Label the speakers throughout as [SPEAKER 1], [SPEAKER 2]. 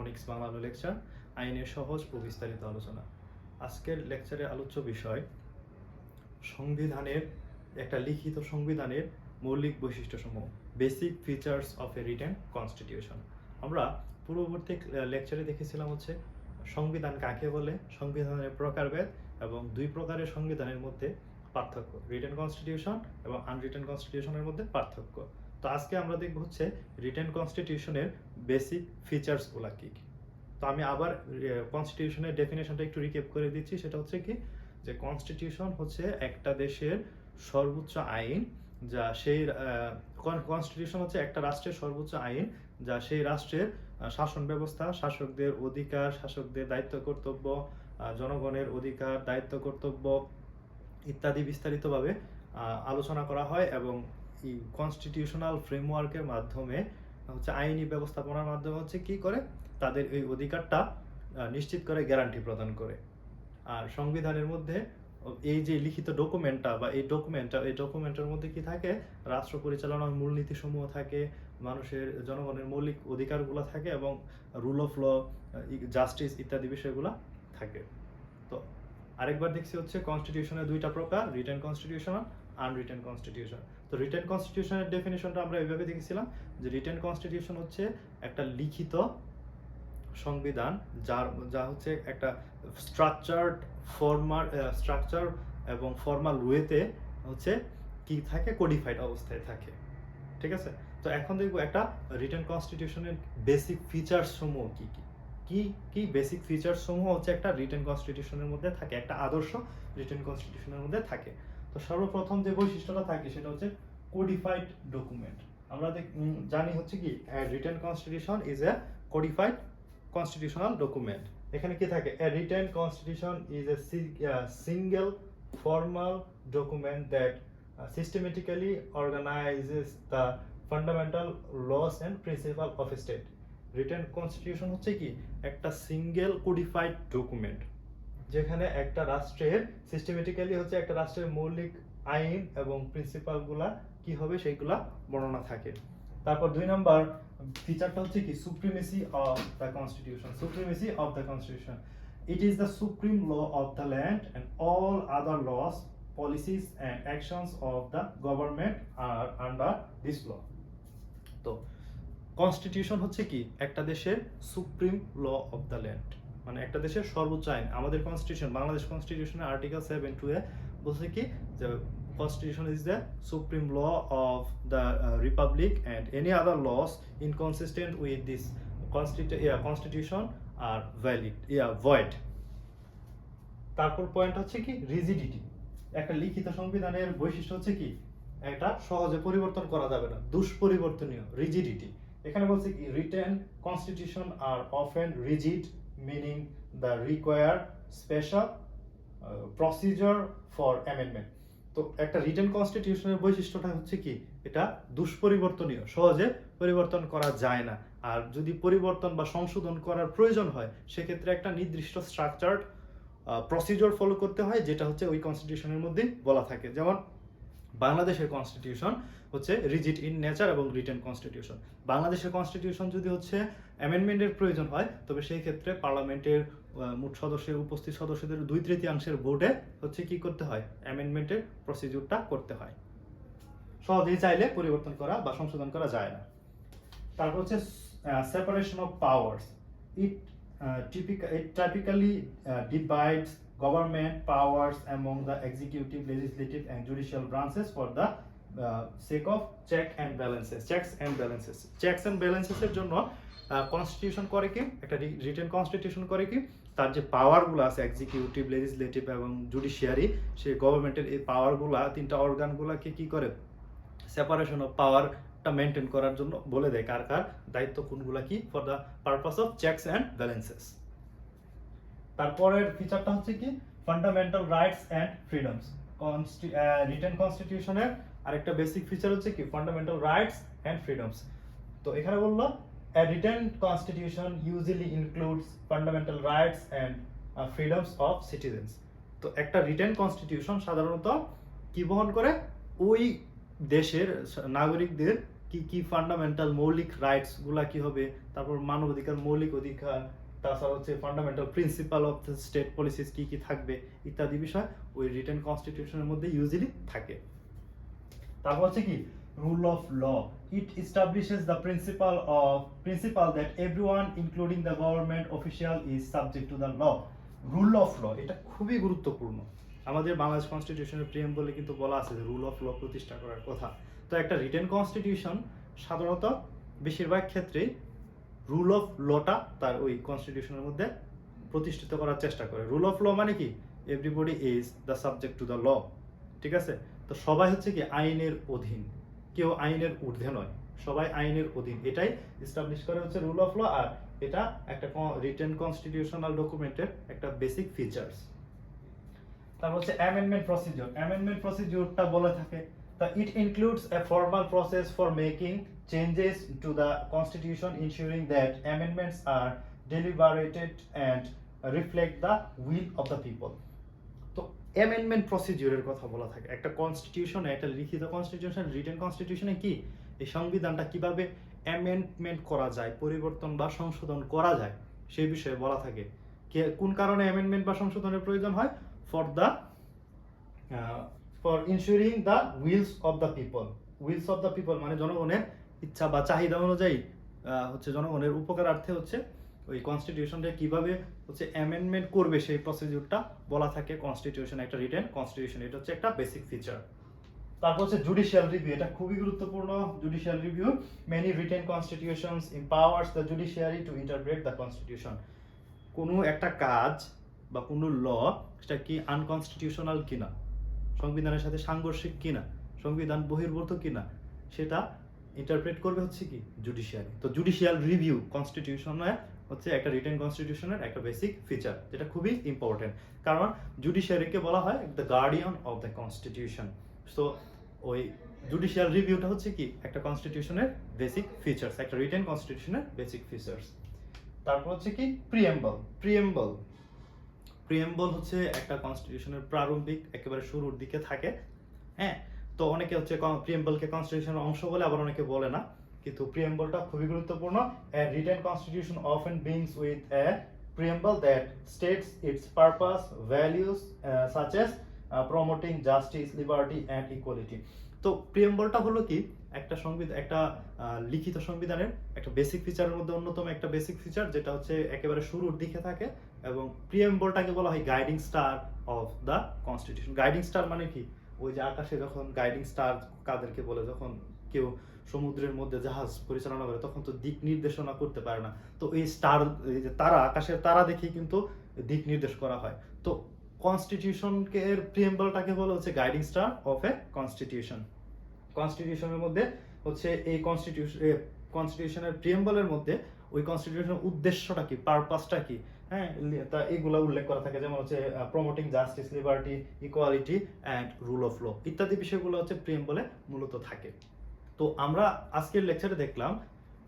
[SPEAKER 1] Onyx Bangla lecture, আইনের সহজ ও বিস্তারিত আলোচনা। আজকের লেকচারে আলোচ্য বিষয়, সংবিধানের, একটা লিখিত সংবিধানের মৌলিক বৈশিষ্ট্যসমূহ basic features of a written constitution আমরা পূর্ববর্তী লেকচারে দেখেছিলাম হচ্ছে, সংবিধান কাকে বলে, সংবিধানের প্রকারভেদ এবং দুই প্রকারের সংবিধানের মধ্যে পার্থক্য রিটেন কনস্টিটিউশন এবং আনরিটেন কনস্টিটিউশনের মধ্যে পার্থক্য। তো আজকে আমরা দেখব হচ্ছে রিটেন কনস্টিটিউশনের বেসিক ফিচার্সগুলো কি কি। তো আমি আবার কনস্টিটিউশনের ডেফিনেশনটা একটু রিকেপ করে দিচ্ছি। সেটা হচ্ছে কি, যে কনস্টিটিউশন হচ্ছে একটা দেশের সর্বোচ্চ আইন, যা সেই কনস্টিটিউশন হচ্ছে একটা রাষ্ট্রের সর্বোচ্চ আইন, যা সেই রাষ্ট্রের শাসন ব্যবস্থা, শাসকদের অধিকার, শাসকদের দায়িত্ব কর্তব্য জনগণের অধিকার, দায়িত্ব কর্তব্য ইত্যাদি বিস্তারিতভাবে আলোচনা করা হয় এবং এই কনস্টিটিউশনাল ফ্রেমওয়ার্কের মাধ্যমে হচ্ছে আইনি ব্যবস্থাপনার মাধ্যমে হচ্ছে কি করে? তাদের এই অধিকারটা নিশ্চিত করে গ্যারান্টি প্রদান করে। আর সংবিধানের মধ্যে এই যে লিখিত ডকুমেন্টটা বা এই ডকুমেন্টটা এই ডকুমেন্টের মধ্যে কি থাকে? রাষ্ট্র পরিচালনার মূলনীতি সমূহ থাকে, মানুষের, জনগণের মৌলিক অধিকারগুলো থাকে এবং রুল অফ ল জাস্টিস ইত্যাদি বিষয়গুলো থাকে। তো আরেকবার দেখছি হচ্ছে কনস্টিটিউশনের দুইটা প্রকার রিটেন কনস্টিটিউশন আনরিটেন কনস্টিটিউশন তো রিটেন কনস্টিটিউশনের ডেফিনেশনটা আমরা এইভাবে দেখেছিলাম যে রিটেন কনস্টিটিউশন হচ্ছে একটা লিখিত সংবিধান যার, যা হচ্ছে একটা স্ট্রাকচার্ড ফর্মাল স্ট্রাকচার এবং ফর্মাল ওয়েতে হচ্ছে কি থাকে? কোডিফাইড অবস্থায় থাকে। ঠিক আছে? তো এখন দেখব একটা রিটেন কনস্টিটিউশনের বেসিক ফিচার্স সমূহ কি কি? কি কি বেসিক ফিচার্স সমূহ হচ্ছে একটা রিটেন কনস্টিটিউশনের মধ্যে থাকে, একটা আদর্শ রিটেন কনস্টিটিউশনের মধ্যে থাকে। তো সর্বপ্রথম যে বৈশিষ্ট্যটা থাকে সেটা হচ্ছে কোডিফাইড ডকুমেন্ট আমরা জানি হচ্ছে কি written constitution is a codified constitutional document এখানে কি থাকে? A written constitution is a single formal document that systematically organizes the fundamental laws and principal of state written constitution হচ্ছে কি? একটা সিঙ্গেল কোডিফাইড ডকুমেন্ট যেখানে একটা রাষ্ট্রের সিস্টেমেটিক্যালি হচ্ছে একটা রাষ্ট্রের মৌলিক আইন এবং প্রিন্সিপালগুলা কি হবে সেইগুলা বর্ণনা থাকে। তারপর দুই নম্বর ফিচারটা হচ্ছে কি supremacy of the constitution supremacy of the constitution it is the supreme law of the land and all other laws policies and actions of the government are under this law তো কনস্টিটিউশন হচ্ছে কি, একটা দেশের supreme law of the land মানে একটা দেশের সর্বোচ্চ আইন। আমাদের কনস্টিটিউশন বাংলাদেশ কনস্টিটিউশনের আর্টিকেল সেভেন টু এ বলছে কি যে constitution is the supreme law of the republic and any other laws inconsistent with this constitution are valid yeah void তারপর পয়েন্ট হচ্ছে কি রিজিডিটি একটা লিখিত সংবিধানের বৈশিষ্ট্য হচ্ছে কি এটা সহজে পরিবর্তন করা যাবে না, দুষ্পরিবর্তনীয় রিজিডিটি এখানে বলছে কি written constitution are often rigid meaning the require special procedure for amendment তো একটা রিটেন কনস্টিটিউশনের বৈশিষ্ট্যটা হচ্ছে কি? এটা দুষ্পরিবর্তনীয়, সহজে পরিবর্তন করা যায় না। আর যদি পরিবর্তন বা সংশোধন করার প্রয়োজন হয়, সেক্ষেত্রে একটা নির্দিষ্ট স্ট্রাকচার্ড প্রসিডিওর ফলো করতে হয়, যেটা হচ্ছে ওই কনস্টিটিউশনের মধ্যে বলা থাকে। যেমন বাংলাদেশের কনস্টিটিউশন হচ্ছে রিজিট ইন নেচার এবং রিটেন কনস্টিটিউশন বাংলাদেশের কনস্টিটিউশন যদি হচ্ছে অ্যামেন্ডমেন্টের প্রয়োজন হয় তবে সেই ক্ষেত্রে পার্লামেন্টের মোট সদস্যের উপস্থিত সদস্যদের দুই তৃতীয়াংশের ভোটে হচ্ছে কি করতে হয়? অ্যামেন্ডমেন্টের প্রসিডিউরটা করতে হয়। সহজেই চাইলে পরিবর্তন করা বা সংশোধন করা যায় না। তারপর হচ্ছে separation of powers it uh, divides government powers among the executive legislative and judicial branches for the uh, sake of check and balances checks and balances. Checks and balances এর জন্য কনস্টিটিউশন করে কি? একটা রিটেন কনস্টিটিউশন করে কি? তার যে পাওয়ারগুলো আছে এক্সিকিউটিভ লেজিসলেটিভ এবং জুডিশিয়ারি সেই গভর্নমেন্টের এই পাওয়ারগুলা তিনটা অর্গানগুলোকে কি করে? সেপারেশন অফ পাওয়ারটা মেনটেন করার জন্য বলে দেয় কার কার? দায়িত্ব কোনগুলা কি? For the purpose of checks and balances তারপরের ফিচারটা হচ্ছে কি? Fundamental rights and freedoms written কনস্টিটিউশনের আরেকটা বেসিক ফিচার হচ্ছে কি? ফান্ডামেন্টাল রাইটস অ্যান্ড ফ্রিডমস তো এখানে বলল A written constitution usually includes fundamental rights and uh, freedoms. তো একটা রিটেন কনস্টিটিউশন সাধারণত কি বহন করে? ওই দেশের নাগরিকদের কি কি ফান্ডামেন্টাল মৌলিক রাইটসগুলা কি হবে? তারপর মানবাধিকার মৌলিক অধিকার তাছাড়া হচ্ছে fundamental principal of the state policies কি কি থাকবে ইত্যাদি বিষয় ওই রিটেন কনস্টিটিউশনের মধ্যে ইউজুয়ালি থাকে। তারপর হচ্ছে কি? Rule of law it establishes the principal of principal that everyone including the government official is subject to the law rule of law এটা খুবই গুরুত্বপূর্ণ। আমাদের বাংলাদেশ কনস্টিটিউশনের প্রিয়ম বলে কিন্তু বলা আছে যে রুল অফ ল প্রতিষ্ঠা করার কথা। তো একটা রিটেন কনস্টিটিউশন সাধারণত বেশিরভাগ ক্ষেত্রেই রুল অফ লটা তার ওই কনস্টিটিউশনের মধ্যে প্রতিষ্ঠিত করার চেষ্টা করে। রুল অফ ল মানে কি? Everybody is the subject to the law ঠিক আছে? তো সবাই হচ্ছে কি আইনের অধীন। কেউ আইনের ঊর্ধ্বে নয়। সবাই আইনের অধীন। এটাই এস্টাবলিশ করে হচ্ছে রুল অফ ল আর এটা একটা রিটেন কনস্টিটিউশনাল ডকুমেন্টের একটা বেসিক ফিচার্স তারপর হচ্ছে অ্যামেন্ডমেন্ট প্রসিডিউর অ্যামেন্ডমেন্ট প্রসিডিউরটা বলে থাকে it includes a formal process for making changes to the constitution ensuring that amendments are deliberated and reflect the will of the people. তো অ্যামেন্ডমেন্ট প্রসিডিউরের কথা বলা থাকে। একটা কনস্টিটিউশনে একটা লিখিত কনস্টিটিউশন রিটেন কনস্টিটিউশনে কি? এই সংবিধানটা কীভাবে অ্যামেন্ডমেন্ট করা যায়, পরিবর্তন বা সংশোধন করা যায় সেই বিষয়ে বলা থাকে। কোন কারণে অ্যামেন্ডমেন্ট বা সংশোধনের প্রয়োজন হয়? For the for ensuring the wills of the people wills of the people মানে জনগণের ইচ্ছা বা চাহিদা অনুযায়ী হচ্ছে জনগণের উপকারার্থে হচ্ছে ওই কনস্টিটিউশনটা কীভাবে হচ্ছে অ্যামেন্ডমেন্ট করবে সেই প্রসিডিউরটা বলা থাকে। কনস্টিটিউশন একটা রিটেন কনস্টিটিউশন এটা হচ্ছে একটা বেসিক ফিচার তারপর হচ্ছে জুডিশিয়াল রিভিউ এটা খুবই গুরুত্বপূর্ণ। Judicial review many written constitutions empowers the judiciary to interpret the constitution কোনো একটা কাজ বা কোনো ল সেটা কি আনকনস্টিটিউশনাল কিনা? সংবিধানের সাথে সাংঘর্ষিক কিনা, সংবিধান বহির্ভূত কিনা, সেটা ইন্টারপ্রেট করবে হচ্ছে কি জুডিশিয়ারি তো জুডিশিয়াল রিভিউ কনস্টিটিউশনে হচ্ছে একটা রিটেন কনস্টিটিউশনের একটা বেসিক ফিচার যেটা খুবই ইম্পর্টেন্ট কারণ জুডিশিয়ারিকে বলা হয় the guardian of the constitution so ওই জুডিশিয়াল রিভিউটা হচ্ছে কি একটা কনস্টিটিউশনের বেসিক ফিচার্স একটা রিটেন কনস্টিটিউশনের বেসিক ফিচার্স তারপর হচ্ছে কি প্রিয়েম্বল প্রিয়েম্বল প্রিয়েম্বল হচ্ছে একটা কনস্টিটিউশনের প্রারম্ভিক, একেবারে শুরুর দিকে থাকে। হ্যাঁ? তো অনেকে হচ্ছে প্রিয়েম্বলকে কনস্টিটিউশনের অংশ বলে, আবার অনেকে বলে না। কিন্তু প্রিয়েম্বলটা খুবই গুরুত্বপূর্ণ। Written constitution of often begins with a preamble that states its purpose values such as promoting justice liberty and equality তো প্রিয়েম্বলটা হলো কি? একটা সংবিধান একটা লিখিত সংবিধানের, একটা বেসিক ফিচারের মধ্যে অন্যতম একটা বেসিক ফিচার যেটা হচ্ছে একেবারে শুরুর দিকে থাকে। এবং প্রিয়েম্বলটাকে বলা হয় guiding star of the constitution guiding star মানে কি? ওই যে আকাশে যখন গাইডিং স্টার কাদেরকে বলে, যখন কেউ সমুদ্রের মধ্যে জাহাজ পরিচালনা করে, তখন তো দিক নির্দেশনা করতে পারে না। তো এই স্টার এই যে তারা, আকাশের তারা দেখে কিন্তু দিক নির্দেশ করা হয়। তো কনস্টিটিউশনকে এর প্রিয়েম্বলটাকে বলা হচ্ছে guiding star of a constitution কনস্টিটিউশনের মধ্যে হচ্ছে এই কনস্টিটিউশন কনস্টিটিউশনের প্রিয়েম্বলের মধ্যে ওই কনস্টিটিউশনের উদ্দেশ্যটা কি পারপাসটা কি? হ্যাঁ তা এগুলো উল্লেখ করা থাকে, যেমন হচ্ছে promoting justice liberty equality and rule of law ইত্যাদি বিষয়গুলো হচ্ছে প্রিয়েম্বলে মূলত থাকে। তো আমরা আজকের লেকচারে দেখলাম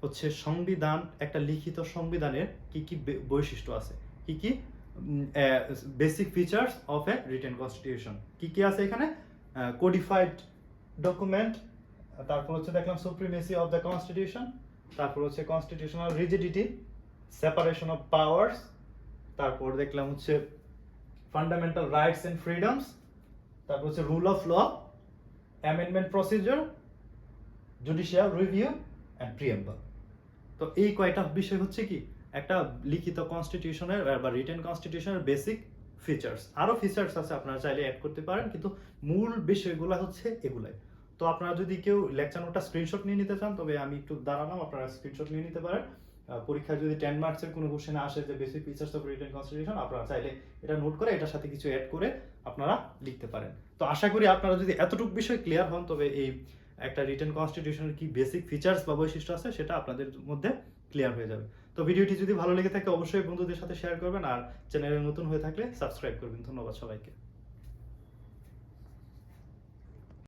[SPEAKER 1] হচ্ছে সংবিধান, একটা লিখিত সংবিধানের কি কি বৈশিষ্ট্য আছে। কি কি basic features of a written constitution কি কি আছে এখানে? কোডিফাইড ডকুমেন্ট তারপর হচ্ছে দেখলাম সুপ্রিমেসি অফ দ্য কনস্টিটিউশন তারপর হচ্ছে constitutional rigidity separation of powers তারপর দেখলাম হচ্ছে ফান্ডামেন্টাল রাইটস এন্ড ফ্রিডমস তারপর হচ্ছে rule of law amendment procedure judicial review and preamble তো এই কয়টা বিষয় হচ্ছে কি, একটা লিখিত কনস্টিটিউশনের বা রিটেন কনস্টিটিউশনের বেসিক ফিচার্স আরও ফিচার্স আছে, আপনারা চাইলে অ্যাড করতে পারেন, কিন্তু মূল বিষয়গুলো হচ্ছে এগুলাই। তো আপনারা যদি কেউ লেকচার নোটটা স্ক্রিনশট নিয়ে নিতে চান, তবে আমি একটু দাঁড়ালাম, আপনারা স্ক্রিনশট নিয়ে নিতে পারেন। পরীক্ষায় যদি টেন মার্কসের কোনো কোশ্চেনে আসে যে basic features of written constitution আপনারা চাইলে এটা নোট করে এটার সাথে কিছু অ্যাড করে আপনারা লিখতে পারেন। তো আশা করি আপনারা যদি এতটুকু বিষয় ক্লিয়ার হন, তবে এই একটা রিটেন কনস্টিটিউশনের কি বেসিক ফিচার্স বা বৈশিষ্ট্য আছে, সেটা আপনাদের মধ্যে ক্লিয়ার হয়ে যাবে। তো ভিডিওটি যদি ভালো লেগে থাকে, অবশ্যই বন্ধুদের সাথে শেয়ার করবেন, আর চ্যানেলে নতুন হয়ে থাকলে সাবস্ক্রাইব করবেন। ধন্যবাদ সবাইকে।